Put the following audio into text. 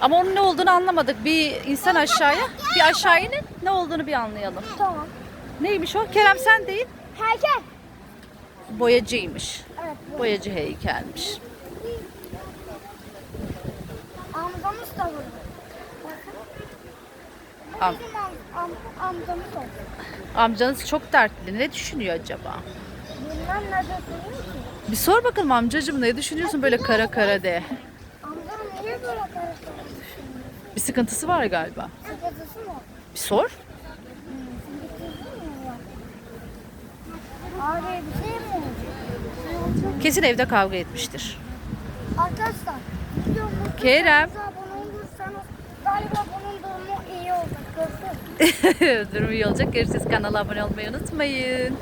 Ama onun ne olduğunu anlamadık. Bir insan aşağıya, bir aşağı inin. Ne olduğunu bir anlayalım. Tamam. Neymiş o? Kerem sen değil. Heykel. Boyacıymış. Evet. bu. Boyacı heykelmiş. Amcamız da burada. Bakın. Bu Am- bizim am, am, amcamız oldu. Amcanız çok dertli. Ne düşünüyor acaba? Bilmem ne düşünüyor ki. Bir sor bakalım amcacığım ne düşünüyorsun böyle kara kara de. Amcam niye böyle karıştırdı düşünüyor? Bir sıkıntısı var galiba. Sıkıntısı mı? Bir sor. Abi bir şey mi? Kesin evde kavga etmiştir. Arkadaşlar videomuzu Kerem. abone olursanız galiba bunun durumu iyi olacak. Görüşürüz. Durum iyi olacak. Görüşürüz. Kanala abone olmayı unutmayın.